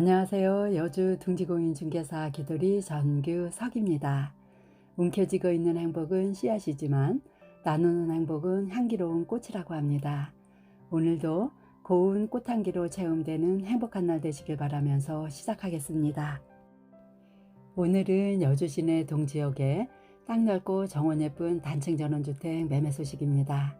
안녕하세요. 여주 둥지공인 중개사 기돌이 전규석입니다. 움켜쥐고 있는 행복은 씨앗이지만 나누는 행복은 향기로운 꽃이라고 합니다. 오늘도 고운 꽃향기로 체험되는 행복한 날 되시길 바라면서 시작하겠습니다. 오늘은 여주 시내 동지역에 땅 넓고 정원 예쁜 단층 전원주택 매매 소식입니다.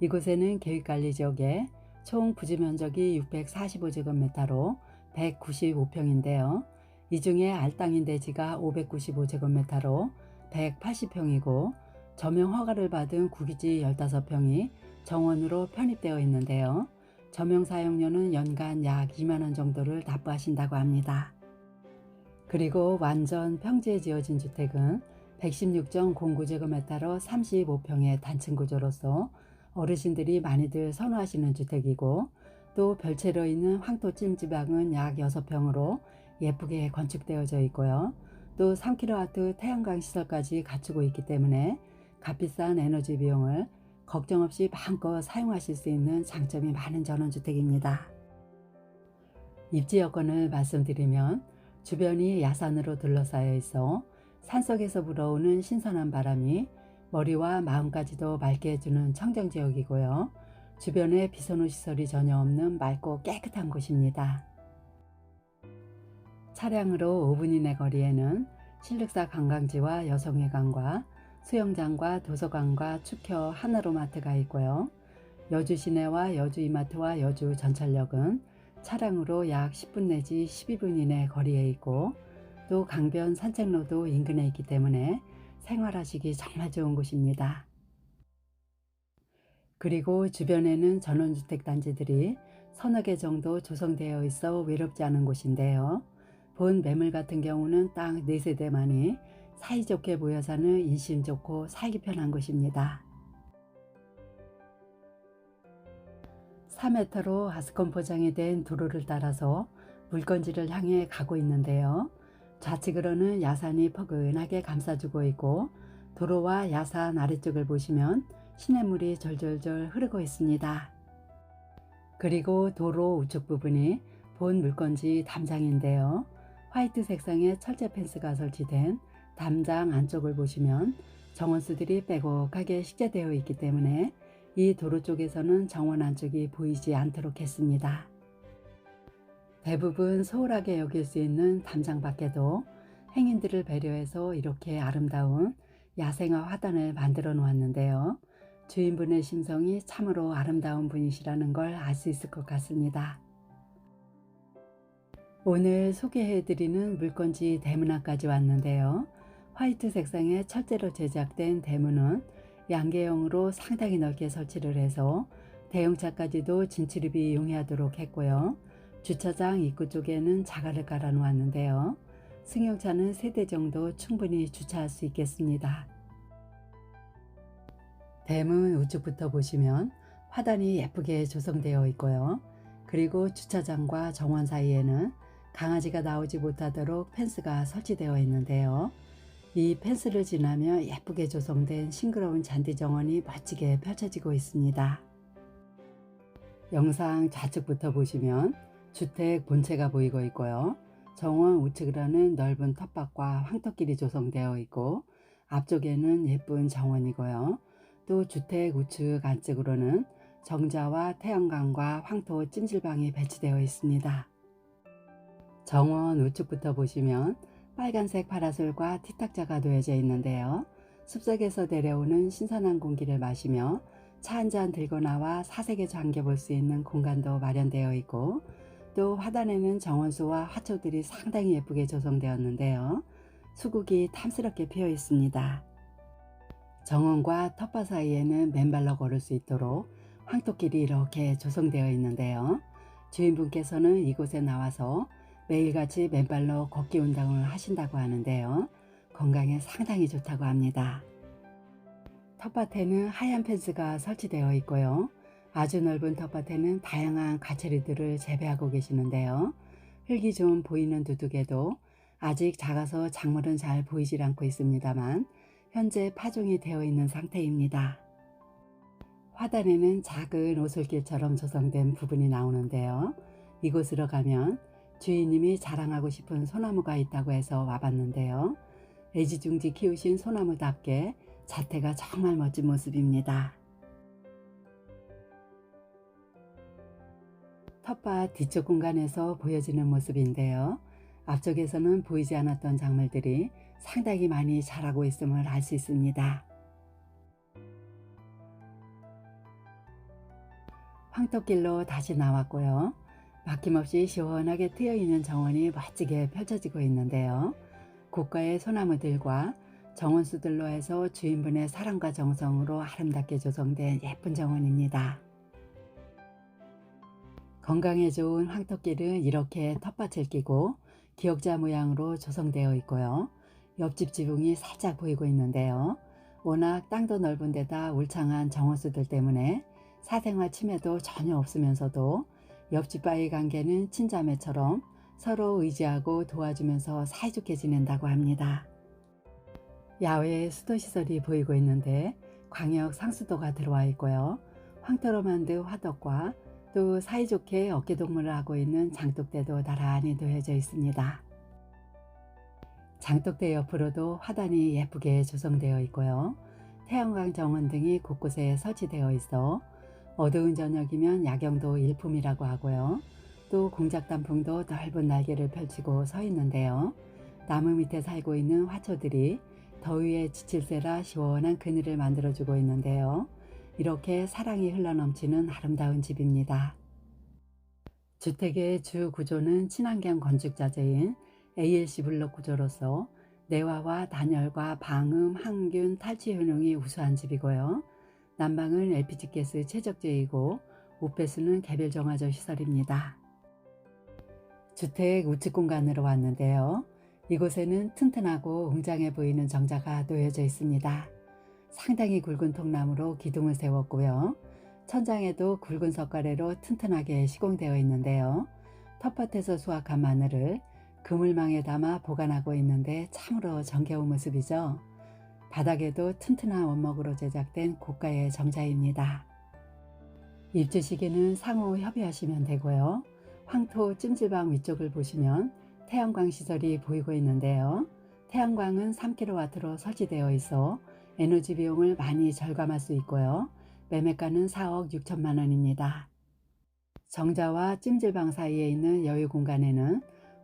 이곳에는 계획관리 지역에 총 부지 면적이 645제곱미터로 195평인데요. 이 중에 알땅인 대지가 595제곱미터로 180평이고 저명 허가를 받은 구기지 15평이 정원으로 편입되어 있는데요. 저명 사용료는 연간 약 2만원 정도를 납부하신다고 합니다. 그리고 완전 평지에 지어진 주택은 116.09제곱미터로 35평의 단층 구조로서 어르신들이 많이들 선호하시는 주택이고 또 별채로 있는 황토 찜 지방은 약 6평으로 예쁘게 건축되어져 있고요. 또 3kW 태양광 시설까지 갖추고 있기 때문에 값비싼 에너지 비용을 걱정 없이 마음껏 사용하실 수 있는 장점이 많은 전원주택입니다. 입지 여건을 말씀드리면 주변이 야산으로 둘러싸여 있어 산속에서 불어오는 신선한 바람이 머리와 마음까지도 맑게 해주는 청정지역이고요. 주변에 비선호 시설이 전혀 없는 맑고 깨끗한 곳입니다. 차량으로 5분 이내 거리에는 신륵사 관광지와 여성회관과 수영장과 도서관과 축혀 하나로마트가 있고요. 여주 시내와 여주 이마트와 여주 전철역은 차량으로 약 10분 내지 12분 이내 거리에 있고 또 강변 산책로도 인근에 있기 때문에 생활하시기 정말 좋은 곳입니다. 그리고 주변에는 전원주택 단지들이 서너 개 정도 조성되어 있어 외롭지 않은 곳인데요. 본 매물 같은 경우는 딱 4세대만이 사이좋게 모여 사는 인심 좋고 살기 편한 곳입니다. 4m로 아스콘 포장이 된 도로를 따라서 물건지를 향해 가고 있는데요. 좌측으로는 야산이 포근하게 감싸주고 있고 도로와 야산 아래쪽을 보시면 시냇물이 절절절 흐르고 있습니다. 그리고 도로 우측 부분이 본 물건지 담장인데요. 화이트 색상의 철제 펜스가 설치된 담장 안쪽을 보시면 정원수들이 빼곡하게 식재되어 있기 때문에 이 도로 쪽에서는 정원 안쪽이 보이지 않도록 했습니다. 대부분 소홀하게 여길 수 있는 담장 밖에도 행인들을 배려해서 이렇게 아름다운 야생화 화단을 만들어 놓았는데요. 주인분의 심성이 참으로 아름다운 분이시라는 걸 알 수 있을 것 같습니다. 오늘 소개해드리는 물건지 대문앞까지 왔는데요. 화이트 색상의 철제로 제작된 대문은 양계형으로 상당히 넓게 설치를 해서 대형차까지도 진출입이 용이하도록 했고요. 주차장 입구 쪽에는 자갈을 깔아 놓았는데요. 승용차는 3대 정도 충분히 주차할 수 있겠습니다. 대문 우측부터 보시면 화단이 예쁘게 조성되어 있고요. 그리고 주차장과 정원 사이에는 강아지가 나오지 못하도록 펜스가 설치되어 있는데요. 이 펜스를 지나며 예쁘게 조성된 싱그러운 잔디 정원이 멋지게 펼쳐지고 있습니다. 영상 좌측부터 보시면 주택 본체가 보이고 있고요. 정원 우측으로는 넓은 텃밭과 황토길이 조성되어 있고 앞쪽에는 예쁜 정원이고요. 또 주택 우측 안쪽으로는 정자와 태양광과 황토 찜질방이 배치되어 있습니다. 정원 우측부터 보시면 빨간색 파라솔과 티탁자가 놓여져 있는데요. 숲속에서 내려오는 신선한 공기를 마시며 차 한 잔 들고 나와 사색에 잠겨볼 수 있는 공간도 마련되어 있고 또 화단에는 정원수와 화초들이 상당히 예쁘게 조성되었는데요. 수국이 탐스럽게 피어 있습니다. 정원과 텃밭 사이에는 맨발로 걸을 수 있도록 황토길이 이렇게 조성되어 있는데요. 주인분께서는 이곳에 나와서 매일같이 맨발로 걷기 운동을 하신다고 하는데요. 건강에 상당히 좋다고 합니다. 텃밭에는 하얀 펜스가 설치되어 있고요. 아주 넓은 텃밭에는 다양한 가채리들을 재배하고 계시는데요. 흙이 좀 보이는 두둑에도 아직 작아서 작물은 잘 보이질 않고 있습니다만 현재 파종이 되어 있는 상태입니다. 화단에는 작은 오솔길처럼 조성된 부분이 나오는데요. 이곳으로 가면 주인님이 자랑하고 싶은 소나무가 있다고 해서 와봤는데요. 애지중지 키우신 소나무답게 자태가 정말 멋진 모습입니다. 텃밭 뒤쪽 공간에서 보여지는 모습인데요. 앞쪽에서는 보이지 않았던 작물들이 상당히 많이 자라고 있음을 알 수 있습니다. 황토길로 다시 나왔고요. 막힘없이 시원하게 트여있는 정원이 멋지게 펼쳐지고 있는데요. 고가의 소나무들과 정원수들로 해서 주인분의 사랑과 정성으로 아름답게 조성된 예쁜 정원입니다. 건강에 좋은 황토길은 이렇게 텃밭을 끼고 기역자 모양으로 조성되어 있고요. 옆집 지붕이 살짝 보이고 있는데요. 워낙 땅도 넓은 데다 울창한 정원수들 때문에 사생활 침해도 전혀 없으면서도 옆집 바의 관계는 친자매처럼 서로 의지하고 도와주면서 사이좋게 지낸다고 합니다. 야외에 수도시설이 보이고 있는데 광역 상수도가 들어와 있고요. 황토로 만든 화덕과 또 사이좋게 어깨동무를 하고 있는 장독대도 나란히 놓여져 있습니다. 장독대 옆으로도 화단이 예쁘게 조성되어 있고요. 태양광 정원 등이 곳곳에 설치되어 있어 어두운 저녁이면 야경도 일품이라고 하고요. 또 공작 단풍도 넓은 날개를 펼치고 서 있는데요. 나무 밑에 살고 있는 화초들이 더위에 지칠세라 시원한 그늘을 만들어주고 있는데요. 이렇게 사랑이 흘러넘치는 아름다운 집입니다. 주택의 주 구조는 친환경 건축 자재인 ALC 블록 구조로서 내화와 단열과 방음, 항균, 탈취 효능이 우수한 집이고요. 난방은 LPG가스 최적재이고 우배수는 개별 정화조 시설입니다. 주택 우측 공간으로 왔는데요. 이곳에는 튼튼하고 웅장해 보이는 정자가 놓여져 있습니다. 상당히 굵은 통나무로 기둥을 세웠고요. 천장에도 굵은 석가래로 튼튼하게 시공되어 있는데요. 텃밭에서 수확한 마늘을 그물망에 담아 보관하고 있는데 참으로 정겨운 모습이죠. 바닥에도 튼튼한 원목으로 제작된 고가의 정자입니다. 입주 시기는 상호 협의하시면 되고요. 황토 찜질방 위쪽을 보시면 태양광 시설이 보이고 있는데요. 태양광은 3kW로 설치되어 있어 에너지 비용을 많이 절감할 수 있고요. 매매가는 4억 6천만 원입니다. 정자와 찜질방 사이에 있는 여유 공간에는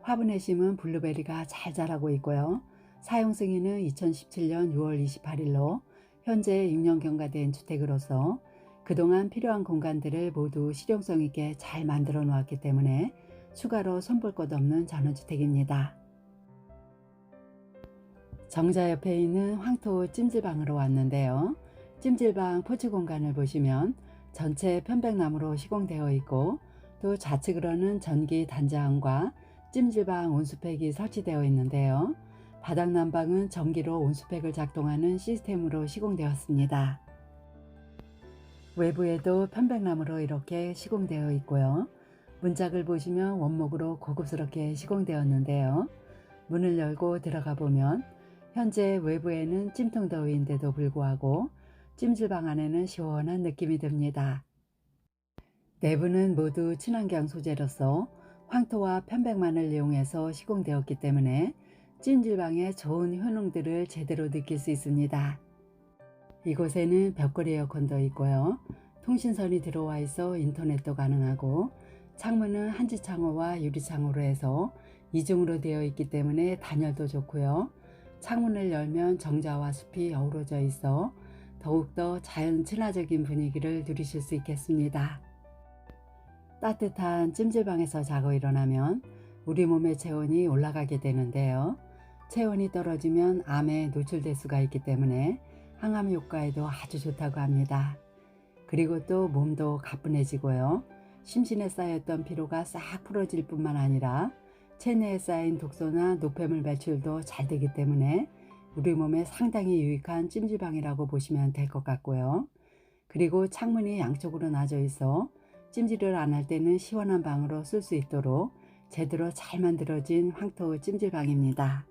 화분에 심은 블루베리가 잘 자라고 있고요. 사용 승인은 2017년 6월 28일로 현재 6년 경과 된 주택으로서 그동안 필요한 공간들을 모두 실용성 있게 잘 만들어 놓았기 때문에 추가로 손볼 것 없는 전원주택입니다. 정자 옆에 있는 황토 찜질방으로 왔는데요. 찜질방 포츠 공간을 보시면 전체 편백나무로 시공되어 있고 또 좌측으로는 전기 단자함과 찜질방 온수팩이 설치되어 있는데요. 바닥 난방은 전기로 온수팩을 작동하는 시스템으로 시공되었습니다. 외부에도 편백나무로 이렇게 시공되어 있고요. 문짝을 보시면 원목으로 고급스럽게 시공되었는데요. 문을 열고 들어가 보면 현재 외부에는 찜통 더위인데도 불구하고 찜질방 안에는 시원한 느낌이 듭니다. 내부는 모두 친환경 소재로서 황토와 편백만을 이용해서 시공되었기 때문에 찜질방의 좋은 효능들을 제대로 느낄 수 있습니다. 이곳에는 벽걸이 에어컨도 있고요. 통신선이 들어와 있어 인터넷도 가능하고 창문은 한지창호와 유리창호로 해서 이중으로 되어 있기 때문에 단열도 좋고요. 창문을 열면 정자와 숲이 어우러져 있어 더욱더 자연 친화적인 분위기를 누리실 수 있겠습니다. 따뜻한 찜질방에서 자고 일어나면 우리 몸의 체온이 올라가게 되는데요. 체온이 떨어지면 암에 노출될 수가 있기 때문에 항암 효과에도 아주 좋다고 합니다. 그리고 또 몸도 가뿐해지고요. 심신에 쌓였던 피로가 싹 풀어질 뿐만 아니라 체내에 쌓인 독소나 노폐물 배출도 잘 되기 때문에 우리 몸에 상당히 유익한 찜질방이라고 보시면 될 것 같고요. 그리고 창문이 양쪽으로 나져 있어 찜질을 안 할 때는 시원한 방으로 쓸 수 있도록 제대로 잘 만들어진 황토 찜질방입니다.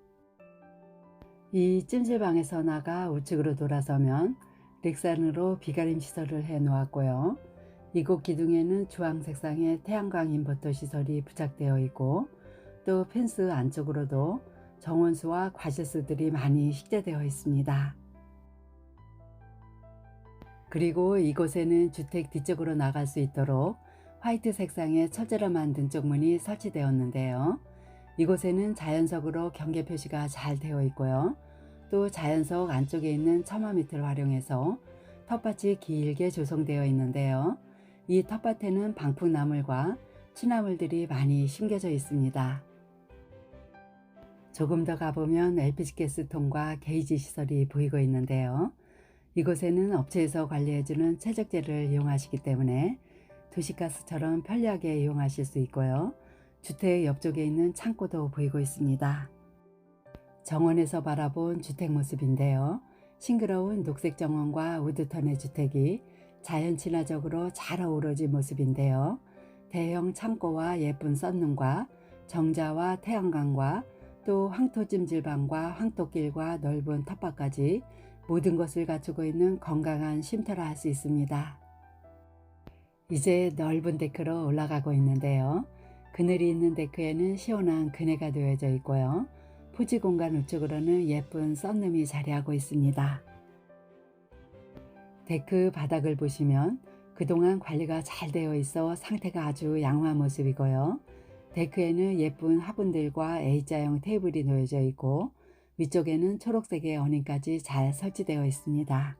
이 찜질방에서 나가 우측으로 돌아서면 렉산으로 비가림 시설을 해 놓았고요. 이곳 기둥에는 주황 색상의 태양광 인버터 시설이 부착되어 있고 또 펜스 안쪽으로도 정원수와 과실수들이 많이 식재되어 있습니다. 그리고 이곳에는 주택 뒤쪽으로 나갈 수 있도록 화이트 색상의 철제로 만든 쪽문이 설치되었는데요. 이곳에는 자연석으로 경계 표시가 잘 되어 있고요. 또 자연석 안쪽에 있는 처마 밑을 활용해서 텃밭이 길게 조성되어 있는데요. 이 텃밭에는 방풍나물과 취나물들이 많이 심겨져 있습니다. 조금 더 가보면 LPG 가스통과 게이지 시설이 보이고 있는데요. 이곳에는 업체에서 관리해주는 최적재를 이용하시기 때문에 도시가스처럼 편리하게 이용하실 수 있고요. 주택 옆쪽에 있는 창고도 보이고 있습니다. 정원에서 바라본 주택 모습인데요. 싱그러운 녹색 정원과 우드턴의 주택이 자연 친화적으로 잘 어우러진 모습인데요. 대형 창고와 예쁜 썬룸과 정자와 태양광과 또 황토찜질방과 황토길과 넓은 텃밭까지 모든 것을 갖추고 있는 건강한 쉼터라 할 수 있습니다. 이제 넓은 데크로 올라가고 있는데요. 그늘이 있는 데크에는 시원한 그네가 놓여져 있고요. 부지 공간 우측으로는 예쁜 썬룸이 자리하고 있습니다. 데크 바닥을 보시면 그동안 관리가 잘 되어 있어 상태가 아주 양호한 모습이고요. 데크에는 예쁜 화분들과 A자형 테이블이 놓여져 있고 위쪽에는 초록색의 어닝까지 잘 설치되어 있습니다.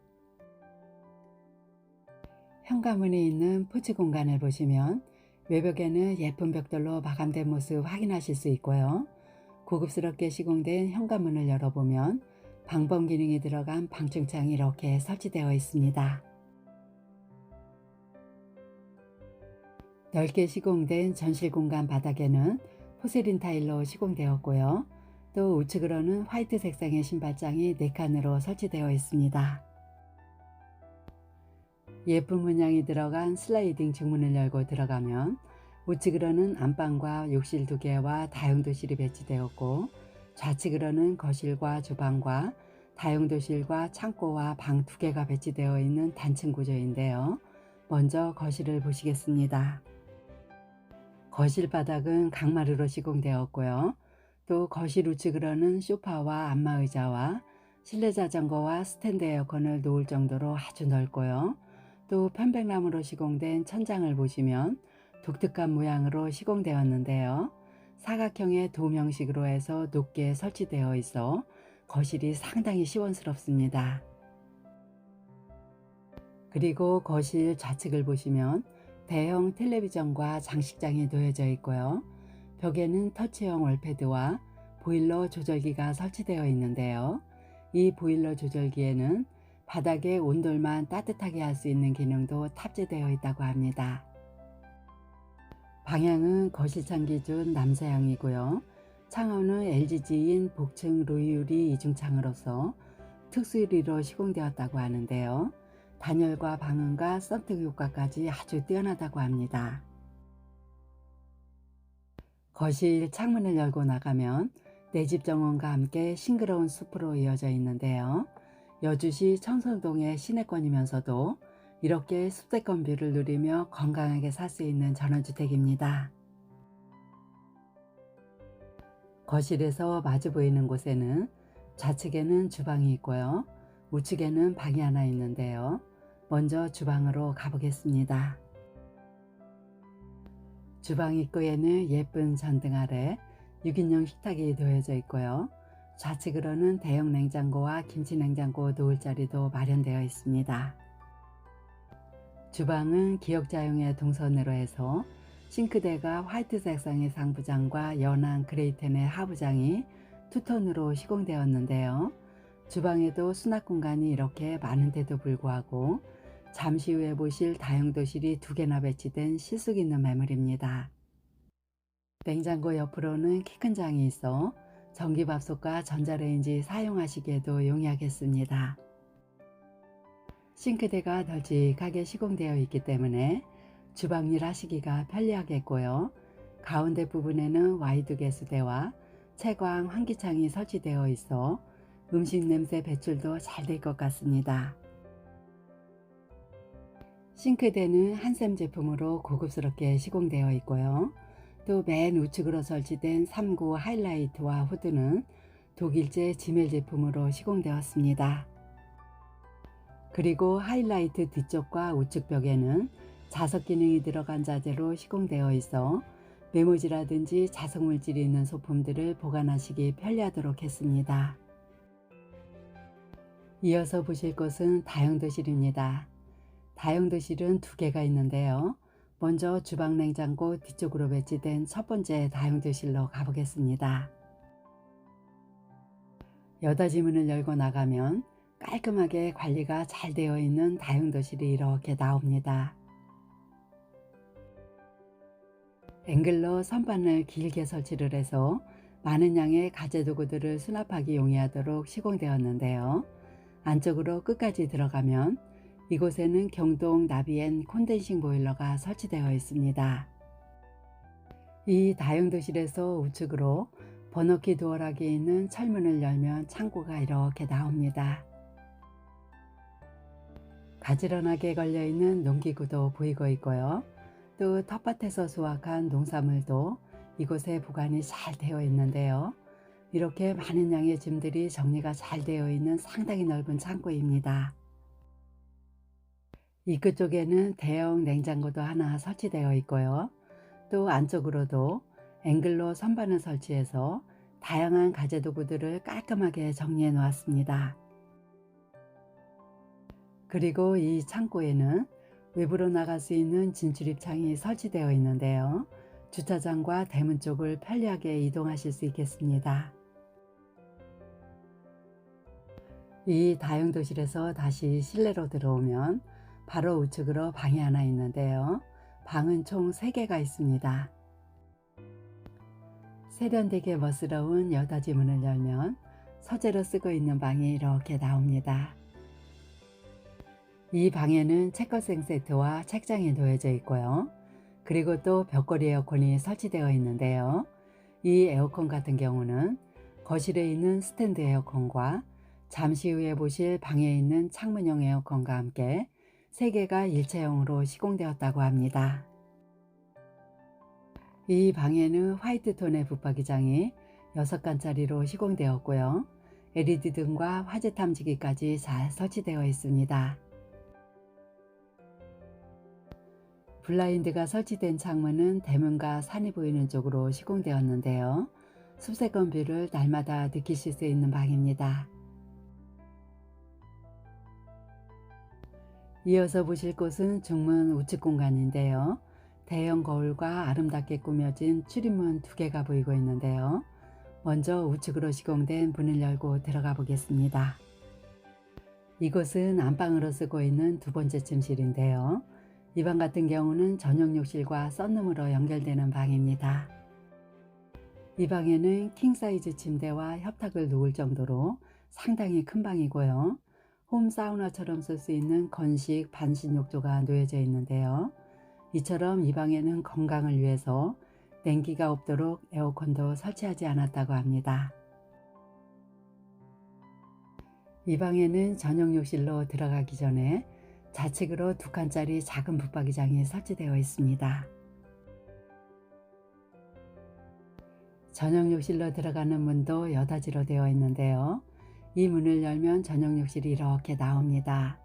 현관문이 있는 포치 공간을 보시면 외벽에는 예쁜 벽돌로 마감된 모습 확인하실 수 있고요. 고급스럽게 시공된 현관문을 열어보면 방범 기능이 들어간 방충창이 이렇게 설치되어 있습니다. 넓게 시공된 전실 공간 바닥에는 포세린 타일로 시공되었고요. 또 우측으로는 화이트 색상의 신발장이 4칸으로 설치되어 있습니다. 예쁜 문양이 들어간 슬라이딩 중문을 열고 들어가면 우측으로는 안방과 욕실 두 개와 다용도실이 배치되었고 좌측으로는 거실과 주방과 다용도실과 창고와 방 두 개가 배치되어 있는 단층 구조인데요. 먼저 거실을 보시겠습니다. 거실 바닥은 강마루로 시공되었고요. 또 거실 우측으로는 소파와 안마의자와 실내 자전거와 스탠드 에어컨을 놓을 정도로 아주 넓고요. 또 편백나무로 시공된 천장을 보시면 독특한 모양으로 시공되었는데요. 사각형의 도명식으로 해서 높게 설치되어 있어 거실이 상당히 시원스럽습니다. 그리고 거실 좌측을 보시면 대형 텔레비전과 장식장이 놓여져 있고요. 벽에는 터치형 월패드와 보일러 조절기가 설치되어 있는데요. 이 보일러 조절기에는 바닥의 온돌만 따뜻하게 할 수 있는 기능도 탑재되어 있다고 합니다. 방향은 거실창 기준 남서향이고요. 창호는 LGG인 복층 로이유리 이중창으로서 특수유리로 시공되었다고 하는데요. 단열과 방음과 썬팅 효과까지 아주 뛰어나다고 합니다. 거실 창문을 열고 나가면 내 집 정원과 함께 싱그러운 숲으로 이어져 있는데요. 여주시 청송동의 시내권이면서도 이렇게 숲대권 뷰를 누리며 건강하게 살 수 있는 전원주택입니다. 거실에서 마주 보이는 곳에는 좌측에는 주방이 있고요. 우측에는 방이 하나 있는데요. 먼저 주방으로 가보겠습니다. 주방 입구에는 예쁜 전등 아래 6인용 식탁이 놓여져 있고요. 좌측으로는 대형 냉장고와 김치 냉장고 놓을 자리도 마련되어 있습니다. 주방은 기역자용의 동선으로 해서 싱크대가 화이트 색상의 상부장과 연한 그레이텐의 하부장이 투톤으로 시공되었는데요. 주방에도 수납 공간이 이렇게 많은데도 불구하고 잠시 후에 보실 다용도실이 두 개나 배치된 실속 있는 매물입니다. 냉장고 옆으로는 키 큰 장이 있어 전기밥솥과 전자레인지 사용하시기에도 용이하겠습니다. 싱크대가 널찍하게 시공되어 있기 때문에 주방일 하시기가 편리하겠고요. 가운데 부분에는 와이드 개수대와 채광 환기창이 설치되어 있어 음식 냄새 배출도 잘 될 것 같습니다. 싱크대는 한샘 제품으로 고급스럽게 시공되어 있고요. 또 맨 우측으로 설치된 3구 하이라이트와 후드는 독일제 지멜 제품으로 시공되었습니다. 그리고 하이라이트 뒤쪽과 우측 벽에는 자석 기능이 들어간 자재로 시공되어 있어 메모지라든지 자석 물질이 있는 소품들을 보관하시기 편리하도록 했습니다. 이어서 보실 곳은 다용도실입니다. 다용도실은 두 개가 있는데요. 먼저 주방 냉장고 뒤쪽으로 배치된 첫 번째 다용도실로 가보겠습니다. 여닫이 문을 열고 나가면 깔끔하게 관리가 잘 되어 있는 다용도실이 이렇게 나옵니다. 앵글로 선반을 길게 설치를 해서 많은 양의 가재도구들을 수납하기 용이하도록 시공되었는데요. 안쪽으로 끝까지 들어가면 이곳에는 경동 나비엔 콘덴싱 보일러가 설치되어 있습니다. 이 다용도실에서 우측으로 번호키 도어락에 있는 철문을 열면 창고가 이렇게 나옵니다. 가지런하게 걸려있는 농기구도 보이고 있고요. 또 텃밭에서 수확한 농산물도 이곳에 보관이 잘 되어 있는데요. 이렇게 많은 양의 짐들이 정리가 잘 되어 있는 상당히 넓은 창고입니다. 입구 쪽에는 대형 냉장고도 하나 설치되어 있고요. 또 안쪽으로도 앵글로 선반을 설치해서 다양한 가재도구들을 깔끔하게 정리해 놓았습니다. 그리고 이 창고에는 외부로 나갈 수 있는 진출입창이 설치되어 있는데요. 주차장과 대문 쪽을 편리하게 이동하실 수 있겠습니다. 이 다용도실에서 다시 실내로 들어오면 바로 우측으로 방이 하나 있는데요. 방은 총 3개가 있습니다. 세련되게 멋스러운 여닫이 문을 열면 서재로 쓰고 있는 방이 이렇게 나옵니다. 이 방에는 책거생 세트와 책장이 놓여져 있고요. 그리고 또 벽걸이 에어컨이 설치되어 있는데요. 이 에어컨 같은 경우는 거실에 있는 스탠드 에어컨과 잠시 후에 보실 방에 있는 창문형 에어컨과 함께 3개가 일체형으로 시공되었다고 합니다. 이 방에는 화이트 톤의 붙박이장이 6칸짜리로 시공되었고요. LED 등과 화재 탐지기까지 잘 설치되어 있습니다. 블라인드가 설치된 창문은 대문과 산이 보이는 쪽으로 시공되었는데요. 숲세권 뷰를 날마다 느끼실 수 있는 방입니다. 이어서 보실 곳은 중문 우측 공간인데요. 대형 거울과 아름답게 꾸며진 출입문 두 개가 보이고 있는데요. 먼저 우측으로 시공된 문을 열고 들어가 보겠습니다. 이곳은 안방으로 쓰고 있는 두 번째 침실인데요. 이 방 같은 경우는 전용 욕실과 썬룸으로 연결되는 방입니다. 이 방에는 킹사이즈 침대와 협탁을 놓을 정도로 상당히 큰 방이고요. 홈 사우나처럼 쓸 수 있는 건식 반신 욕조가 놓여져 있는데요. 이처럼 이 방에는 건강을 위해서 냉기가 없도록 에어컨도 설치하지 않았다고 합니다. 이 방에는 전용 욕실로 들어가기 전에 좌측으로 두 칸짜리 작은 붙박이장이 설치되어 있습니다. 전용 욕실로 들어가는 문도 여닫이로 되어 있는데요. 이 문을 열면 전용 욕실이 이렇게 나옵니다.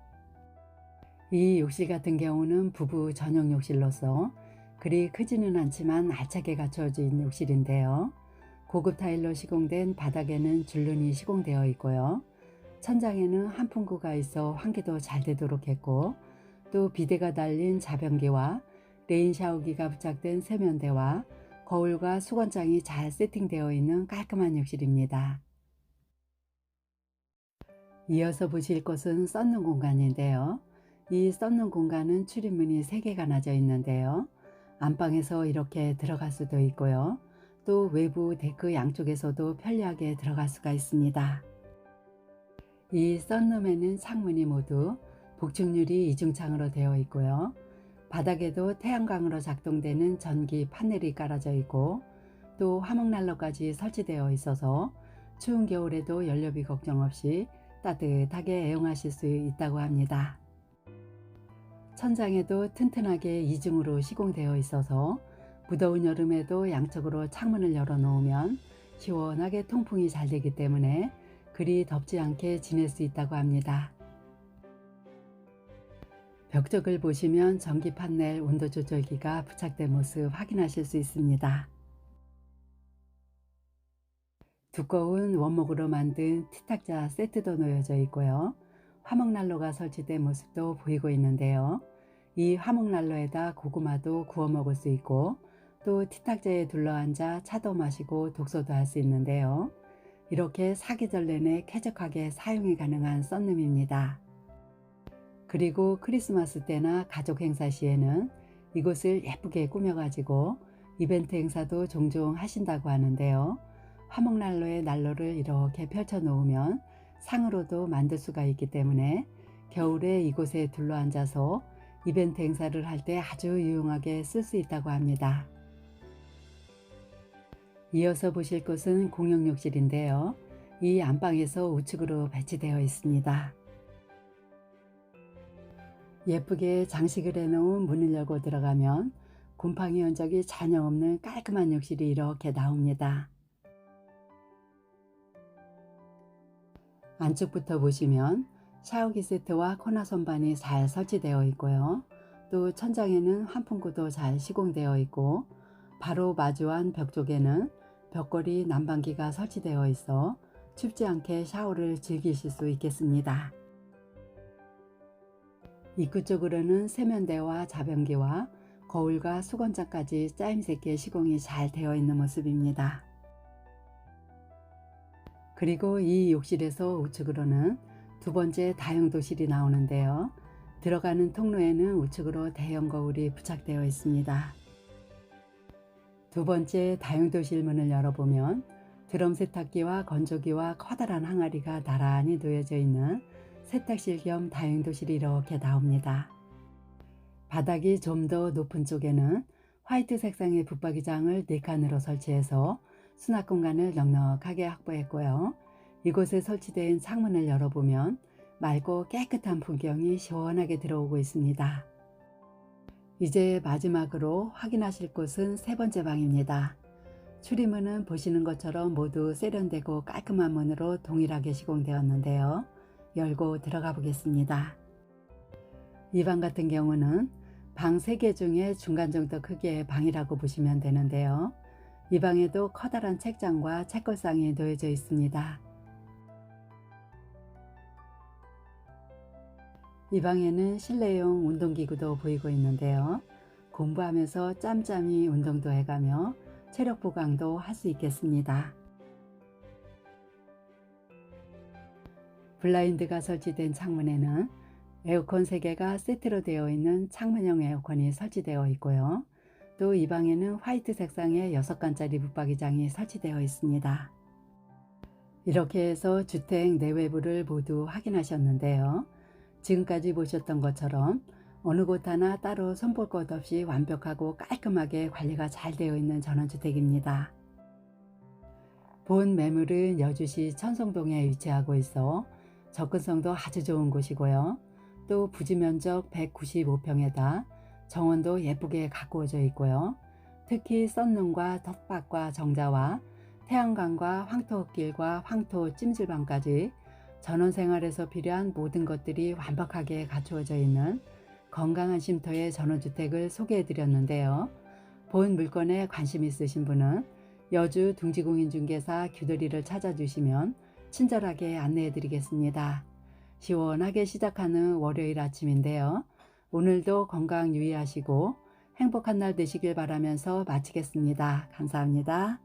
이 욕실 같은 경우는 부부 전용 욕실로서 그리 크지는 않지만 알차게 갖춰진 욕실인데요. 고급 타일로 시공된 바닥에는 줄눈이 시공되어 있고요. 천장에는 한풍구가 있어 환기도 잘 되도록 했고 또 비데가 달린 자변기와 레인 샤워기가 부착된 세면대와 거울과 수건장이 잘 세팅되어 있는 깔끔한 욕실입니다. 이어서 보실 곳은 썬는 공간인데요. 이 썬는 공간은 출입문이 3개가 나져 있는데요. 안방에서 이렇게 들어갈 수도 있고요. 또 외부 데크 양쪽에서도 편리하게 들어갈 수가 있습니다. 이 썬룸에는 창문이 모두 복층유리 이중창으로 되어 있고요. 바닥에도 태양광으로 작동되는 전기 파넬이 깔아져 있고 또 화목난로까지 설치되어 있어서 추운 겨울에도 연료비 걱정 없이 따뜻하게 애용하실 수 있다고 합니다. 천장에도 튼튼하게 이중으로 시공되어 있어서 무더운 여름에도 양쪽으로 창문을 열어 놓으면 시원하게 통풍이 잘 되기 때문에 그리 덥지 않게 지낼 수 있다고 합니다. 벽쪽을 보시면 전기 판 넬 온도 조절기가 부착된 모습 확인하실 수 있습니다. 두꺼운 원목으로 만든 티탁자 세트도 놓여져 있고요. 화목난로가 설치된 모습도 보이고 있는데요. 이 화목난로에다 고구마도 구워 먹을 수 있고 또 티탁자에 둘러앉아 차도 마시고 독서도 할 수 있는데요. 이렇게 사계절 내내 쾌적하게 사용이 가능한 썬룸입니다. 그리고 크리스마스 때나 가족 행사 시에는 이곳을 예쁘게 꾸며가지고 이벤트 행사도 종종 하신다고 하는데요. 화목난로에 난로를 이렇게 펼쳐 놓으면 상으로도 만들 수가 있기 때문에 겨울에 이곳에 둘러앉아서 이벤트 행사를 할 때 아주 유용하게 쓸 수 있다고 합니다. 이어서 보실 곳은 공용욕실인데요. 이 안방에서 우측으로 배치되어 있습니다. 예쁘게 장식을 해놓은 문을 열고 들어가면 곰팡이 흔적이 전혀 없는 깔끔한 욕실이 이렇게 나옵니다. 안쪽부터 보시면 샤워기 세트와 코너 선반이 잘 설치되어 있고요. 또 천장에는 환풍구도 잘 시공되어 있고 바로 마주한 벽 쪽에는 벽걸이 난방기가 설치되어 있어 춥지 않게 샤워를 즐기실 수 있겠습니다. 입구 쪽으로는 세면대와 자변기와 거울과 수건장까지 짜임새게 시공이 잘 되어 있는 모습입니다. 그리고 이 욕실에서 우측으로는 두 번째 다용도실이 나오는데요. 들어가는 통로에는 우측으로 대형 거울이 부착되어 있습니다. 두 번째 다용도실 문을 열어보면 드럼 세탁기와 건조기와 커다란 항아리가 나란히 놓여져 있는 세탁실 겸 다용도실이 이렇게 나옵니다. 바닥이 좀 더 높은 쪽에는 화이트 색상의 붙박이장을 4칸으로 설치해서 수납 공간을 넉넉하게 확보했고요. 이곳에 설치된 창문을 열어보면 맑고 깨끗한 풍경이 시원하게 들어오고 있습니다. 이제 마지막으로 확인하실 곳은 세 번째 방입니다. 출입문은 보시는 것처럼 모두 세련되고 깔끔한 문으로 동일하게 시공되었는데요. 열고 들어가 보겠습니다. 이 방 같은 경우는 방 3개 중에 중간 정도 크기의 방이라고 보시면 되는데요. 이 방에도 커다란 책장과 책걸상이 놓여져 있습니다. 이 방에는 실내용 운동기구도 보이고 있는데요. 공부하면서 짬짬이 운동도 해가며 체력 보강도 할 수 있겠습니다. 블라인드가 설치된 창문에는 에어컨 3개가 세트로 되어 있는 창문형 에어컨이 설치되어 있고요. 또 이 방에는 화이트 색상의 6칸짜리 붙박이장이 설치되어 있습니다. 이렇게 해서 주택 내외부를 모두 확인하셨는데요. 지금까지 보셨던 것처럼 어느 곳 하나 따로 손볼 것 없이 완벽하고 깔끔하게 관리가 잘 되어 있는 전원주택입니다. 본 매물은 여주시 천성동에 위치하고 있어 접근성도 아주 좋은 곳이고요. 또 부지 면적 195평에다 정원도 예쁘게 가꾸어져 있고요. 특히 썬룸과 텃밭과 정자와 태양광과 황토길과 황토 찜질방까지 전원 생활에서 필요한 모든 것들이 완벽하게 갖추어져 있는 건강한 쉼터의 전원주택을 소개해 드렸는데요. 본 물건에 관심 있으신 분은 여주 둥지공인중개사 규돌이를 찾아주시면 친절하게 안내해 드리겠습니다. 시원하게 시작하는 월요일 아침인데요. 오늘도 건강 유의하시고 행복한 날 되시길 바라면서 마치겠습니다. 감사합니다.